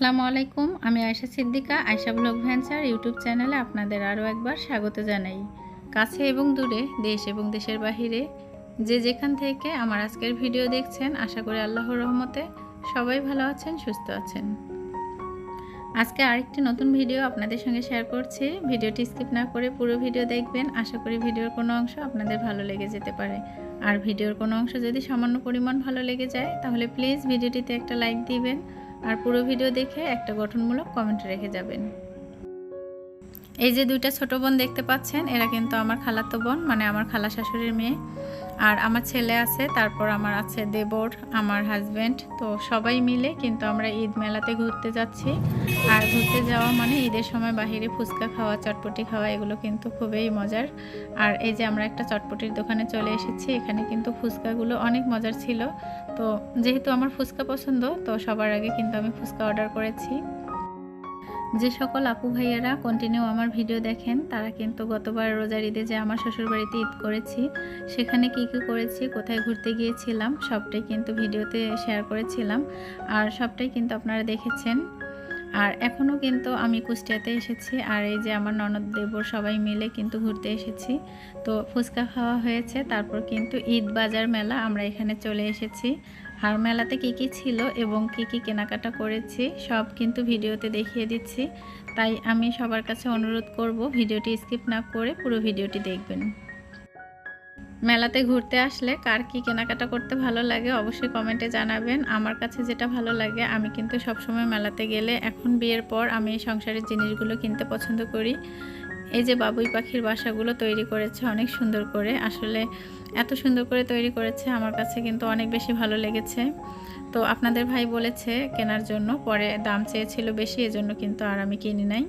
আসসালামু আলাইকুম। আমি Ayesha Siddika, Ayesha blog venture YouTube চ্যানেলে আপনাদের আরও একবার স্বাগত জানাই। কাছে এবং দূরে, দেশ এবং দেশের বাহিরে, যে যেখান থেকে আমার আজকের ভিডিও দেখছেন, আশা করি আল্লাহর রহমতে সবাই ভালো আছেন, সুস্থ আছেন। আজকে আরেকটি নতুন ভিডিও আপনাদের সঙ্গে শেয়ার করছি। ভিডিওটি স্কিপ না করে পুরো ভিডিও দেখবেন। আশা করি ভিডিওর কোনো অংশ আপনাদের ভালো লেগে যেতে পারে। আর ভিডিওর কোনো অংশ যদি সামান্য পরিমাণ ভালো লেগে যায়, তাহলে প্লিজ ভিডিওটিতে একটা লাইক দিবেন। আর পুরো ভিডিও দেখে একটা গঠনমূলক কমেন্ট রেখে যাবেন। এই যে দুইটা ছোট বোন দেখতে পাচ্ছেন, এরা কিন্তু আমার খালাতো বোন মানে আমার খালা শাশুড়ির মেয়ে। আর আমার ছেলে আছে, তারপর আমার আছে দেবর, আমার হাজব্যান্ড তো সবাই মিলে কিন্তু আমরা ঈদ মেলাতে ঘুরতে যাচ্ছি। আর ঘুরতে যাওয়া মানে ঈদের সময় বাহিরে ফুচকা খাওয়া, চটপটি খাওয়া, এগুলো কিন্তু খুবই মজার। আর এই যে আমরা একটা চটপটির দোকানে চলে এসেছি, এখানে কিন্তু ফুচকাগুলো অনেক মজার ছিল। তো যেহেতু আমার ফুচকা পছন্দ, তো সবার আগে কিন্তু আমি ফুচকা অর্ডার করেছি। যে সকল আপু ভাইয়ারা কন্টিনিউ আমার ভিডিও দেখেন, তারা কিন্তু গতবার রোজার ঈদে যে আমার শ্বশুরবাড়িতে ঈদ করেছি, সেখানে কি কি করেছি, কোথায় ঘুরতে গিয়েছিলাম, সবটাই কিন্তু ভিডিওতে শেয়ার করেছিলাম। আর সবটাই কিন্তু আপনারা দেখেছেন। আর এখনও কিন্তু আমি কুষ্টিয়াতে এসেছি, আর এই যে আমার ননদ দেবর সবাই মিলে কিন্তু ঘুরতে এসেছি। তো ফুচকা খাওয়া হয়েছে, তারপর কিন্তু ঈদ বাজার মেলা আমরা এখানে চলে এসেছি। আর মেলাতে কী কী ছিল এবং কী কী কেনাকাটা করেছি, সব কিন্তু ভিডিওতে দেখিয়ে দিচ্ছি। তাই আমি সবার কাছে অনুরোধ করব ভিডিওটি স্কিপ না করে পুরো ভিডিওটি দেখবেন। মেলাতে ঘুরতে আসলে কার কী কেনাকাটা করতে ভালো লাগে অবশ্যই কমেন্টে জানাবেন। আমার কাছে যেটা ভালো লাগে, আমি কিন্তু সবসময় মেলাতে গেলে এখন বিয়ের পর আমি সংসারের জিনিসগুলো কিনতে পছন্দ করি। এই যে বাবুই পাখির বাসাগুলো তৈরি করেছে অনেক সুন্দর করে। আসলে এত সুন্দর করে তৈরি করেছে, আমার কাছে কিন্তু অনেক বেশি ভালো লেগেছে। তো আপনাদের ভাই বলেছে কেনার জন্য, পরে দাম চেয়েছিল বেশি, এজন্য কিন্তু আর আমি কিনি নাই।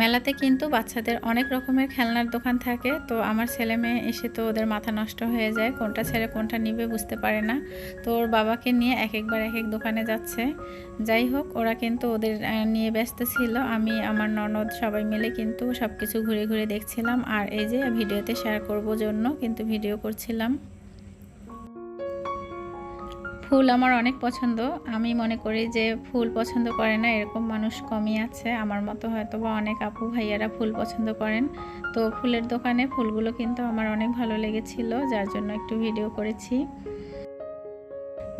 মেলাতে কিন্তু বাচ্চাদের অনেক রকমের খেলনার দোকান থাকে, তো আমার ছেলে মেয়ে এসে তো ওদের মাথা নষ্ট হয়ে যায়, কোনটা ছেড়ে কোনটা নিবে বুঝতে পারে না। তো ওর বাবাকে নিয়ে এক একবার এক এক দোকানে যাচ্ছে। যাই হোক, ওরা কিন্তু ওদের নিয়ে ব্যস্ত ছিল। আমি, আমার ননদ সবাই মিলে কিন্তু সব কিছু ঘুরে ঘুরে দেখছিলাম। আর এই যে ভিডিওতে শেয়ার করব জন্য কিন্তু ভিডিও করছিলাম। ফুল আমার অনেক পছন্দ। আমি মনে করি যে ফুল পছন্দ করে না, এরকম মানুষ কমই আছে। আমার মতো হয়তো বা অনেক আপু ভাইয়ারা ফুল পছন্দ করেন। তো ফুলের দোকানে ফুলগুলো কিন্তু আমার অনেক ভালো লেগেছিল, যার জন্য একটু ভিডিও করেছি।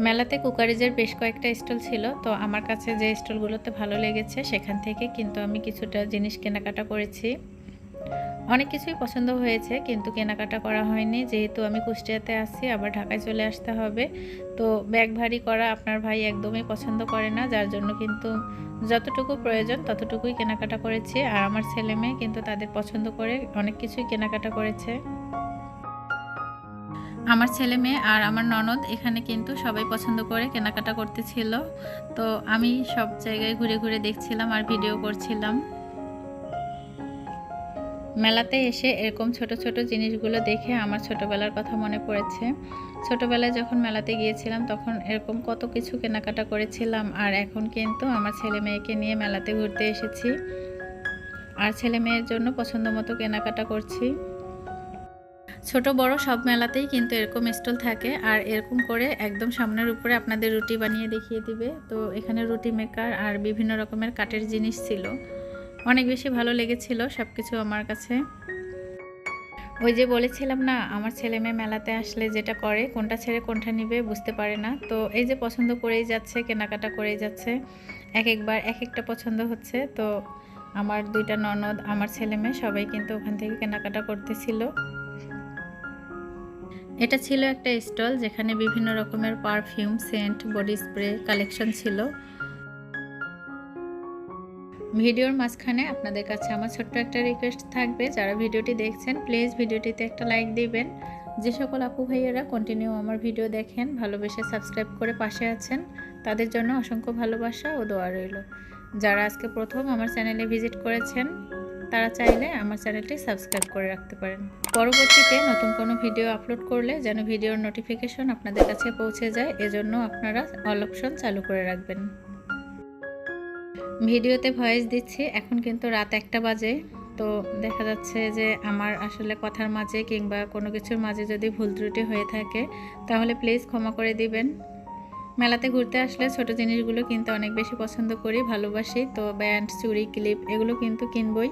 মেলাতে কুকারিজের বেশ কয়েকটা স্টল ছিল, তো আমার কাছে যে স্টলগুলোতে ভালো লেগেছে, সেখান থেকে কিন্তু আমি কিছুটা জিনিস কেনাকাটা করেছি। অনেক কিছুই পছন্দ হয়েছে, কিন্তু কেনাকাটা করা হয়নি। যেহেতু আমি কুষ্টিয়াতে আছি, আবার ঢাকায় চলে আসতে হবে। তো ব্যাগ ভারী করা আপনার ভাই একদমই পছন্দ করে না, যার জন্য কিন্তু যতটুকু প্রয়োজন ততটুকুই কেনাকাটা করেছি। আর আমার ছেলে মেয়ে কিন্তু তাদের পছন্দ করে অনেক কিছুই কেনাকাটা করেছে। আমার ছেলে মেয়ে আর আমার ননদ এখানে কিন্তু সবাই পছন্দ করে কেনাকাটা করতেছিল। তো আমি সব জায়গায় ঘুরে ঘুরে দেখছিলাম আর ভিডিও করছিলাম। মেলাতে এসে এরকম ছোট ছোট জিনিসগুলো দেখে আমার ছোটবেলার কথা মনে পড়েছে। ছোটবেলায় যখন মেলাতে গিয়েছিলাম, তখন এরকম কত কিছু কেনাকাটা করেছিলাম আর এখন কিন্তু আমার ছেলে মেয়েকে নিয়ে মেলাতে ঘুরতে এসেছি। আর ছেলে মেয়ের জন্য পছন্দ মতো কেনাকাটা করছি। ছোট বড় সব মেলাতেই কিন্তু এরকম স্টল থাকে আর এরকম করে একদম সামনের উপরে আপনাদের রুটি বানিয়ে দেখিয়ে দিবে। তো এখানে রুটি মেকার আর বিভিন্ন রকমের কাঠের জিনিস ছিল। অনেক বেশি ভালো লেগেছিল সব কিছু আমার কাছে। ওই যে বলেছিলাম না, আমার ছেলে মেয়ে মেলাতে আসলে যেটা করে, কোনটা ছেড়ে কোনটা নিবে বুঝতে পারে না। তো এই যে পছন্দ করেই যাচ্ছে, কেনাকাটা করেই যাচ্ছে, এক একবার, এক একটা পছন্দ হচ্ছে। তো আমার দুইটা ননদ, আমার ছেলে মেয়ে সবাই কিন্তু ওখান থেকে কেনাকাটা করতেছিল। এটা ছিল একটা স্টল যেখানে বিভিন্ন রকমের perfume, scent, body spray, collection ছিল। ভিডিওর মাঝখানে আপনাদের কাছে আমার ছোট্ট একটা রিকোয়েস্ট থাকবে। যারা ভিডিওটি দেখছেন প্লিজ ভিডিওটিতে একটা লাইক দিবেন। যে সকল আপু ভাইয়েরা কন্টিনিউ আমার ভিডিও দেখেন, ভালোবেসে সাবস্ক্রাইব করে পাশে আছেন, তাদের জন্য অসংখ্য ভালোবাসা ও দোয়া রইল। যারা আজকে প্রথম আমার চ্যানেলে ভিজিট করেছেন, তারা চাইলে আমার চ্যানেলটি সাবস্ক্রাইব করে রাখতে পারেন। পরবর্তীতে নতুন কোনো ভিডিও আপলোড করলে যেন ভিডিওর নোটিফিকেশন আপনাদের কাছে পৌঁছে যায়, এজন্য আপনারা অল অপশন চালু করে রাখবেন। ভিডিওতে ভয়েস দিচ্ছি। এখন কিন্তু রাত একটা বাজে। তো দেখা যাচ্ছে যে আমার আসলে কথার মাঝে কিংবা কোনো কিছুর মাঝে যদি ভুল ত্রুটি হয়ে থাকে, তাহলে প্লিজ ক্ষমা করে দিবেন। মেলাতে ঘুরতে আসলে ছোট জিনিসগুলো কিন্তু অনেক বেশি পছন্দ করি, ভালোবাসি। তো ব্যান্ড চুরি ক্লিপ এগুলো কিন্তু কিনবই।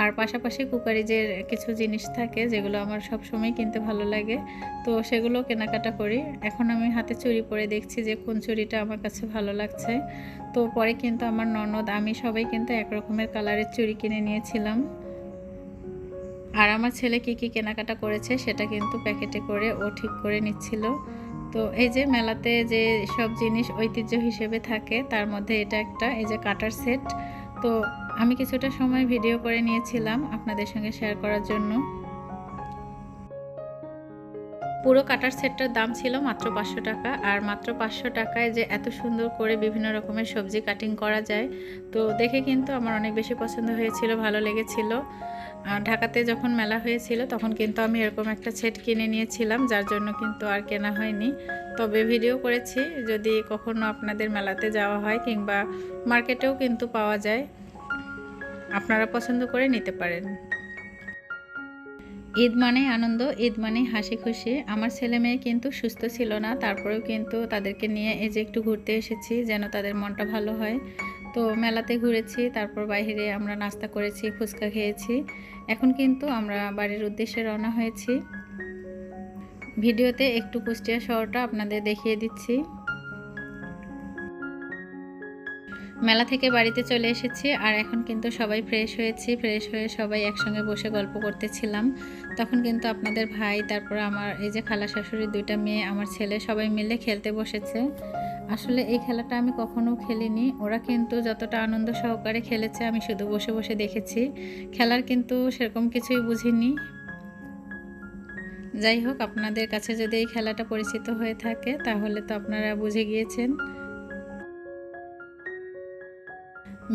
আর পাশাপাশি কুকারিজের কিছু জিনিস থাকে, যেগুলো আমার সব সময় কিনতে ভালো লাগে, তো সেগুলো কেনাকাটা করি। এখন আমি হাতে চুড়ি পরে দেখছি যে কোন চুরিটা আমার কাছে ভালো লাগছে। তো পরে কিন্তু আমার ননদ, আমি সবাই কিন্তু এক রকমের কালারের চুড়ি কিনে নিয়েছিলাম। আর আমার ছেলে কি কি কেনাকাটা করেছে সেটা কিন্তু প্যাকেটে করে ও ঠিক করে নিচ্ছিল। তো এই যে মেলাতে যে সব জিনিস ঐতিহ্য হিসেবে থাকে, তার মধ্যে এটা একটা, এই যে কাটার সেট। তো আমি কিছুটা সময় ভিডিও করে নিয়েছিলাম আপনাদের সঙ্গে শেয়ার করার জন্য। পুরো কাটার সেটটার দাম ছিল মাত্র পাঁচশো টাকা, আর মাত্র পাঁচশো টাকায় যে এত সুন্দর করে বিভিন্ন রকমের সবজি কাটিং করা যায়, তো দেখে কিন্তু আমার অনেক বেশি পছন্দ হয়েছিল, ভালো লেগেছিল। ঢাকাতে যখন মেলা হয়েছিল, তখন কিন্তু আমি এরকম একটা সেট কিনে নিয়েছিলাম, যার জন্য কিন্তু আর কেনা হয়নি। তবে ভিডিও করেছি, যদি কখনো আপনাদের মেলাতে যাওয়া হয় কিংবা মার্কেটেও কিন্তু পাওয়া যায়। আপনারা পছন্দ করে নিতে পারেন। ঈদ মানে আনন্দ, ঈদ মানে হাসি খুশি। আমার ছেলে মেয়ে কিন্তু সুস্থ ছিল না, তারপরেও কিন্তু তাদেরকে নিয়ে এই যে একটু ঘুরতে এসেছি যেন তাদের মনটা ভালো হয়। তো মেলাতে ঘুরেছি, তারপর বাইরে আমরা নাস্তা করেছি, ফুচকা খেয়েছি। এখন কিন্তু আমরা বাড়ির উদ্দেশ্যে রওনা হয়েছি। ভিডিওতে একটু কুষ্টিয়া শহরটা আপনাদের দেখিয়ে দিচ্ছি। মেলা থেকে বাড়িতে চলে এসেছি আর এখন কিন্তু সবাই ফ্রেশ হয়েছি ফ্রেশ হয়ে সবাই একসঙ্গে বসে গল্প করতেছিলাম। তখন কিন্তু আপনাদের ভাই, তারপর আমার এই যে খালা শাশুড়ির দুইটা মেয়ে, আমার ছেলে সবাই মিলে খেলতে বসেছে। আসলে এই খেলাটা আমি কখনো খেলিনি। ওরা কিন্তু যতটা আনন্দ সহকারে খেলেছে, আমি শুধু বসে বসে দেখেছি। খেলার কিন্তু সেরকম কিছুই বুঝিনি। যাই হোক, আপনাদের কাছে যদি এই খেলাটা পরিচিত হয়ে থাকে, তাহলে তো আপনারা বুঝে গিয়েছেন।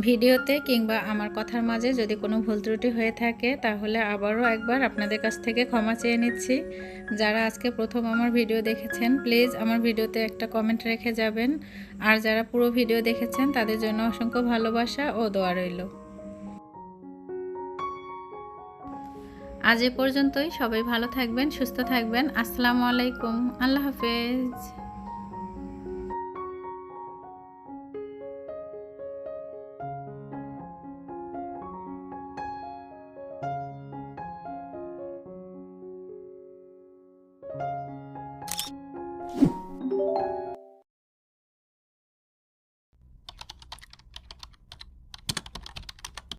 ভিডিওতে কিংবা আমার কথার মাঝে যদি কোনো ভুল ত্রুটি হয়ে থাকে, তাহলে আবারও একবার আপনাদের কাছ থেকে ক্ষমা চেয়ে নিচ্ছি। যারা আজকে প্রথম আমার ভিডিও দেখেছেন, প্লিজ আমার ভিডিওতে একটা কমেন্ট রেখে যাবেন। আর যারা পুরো ভিডিও দেখেছেন, তাদের জন্য অসংখ্য ভালোবাসা ও দোয়া রইল। আজ এ পর্যন্তই। সবাই ভালো থাকবেন, সুস্থ থাকবেন। আসসালামু আলাইকুম। আল্লাহ হাফেজ।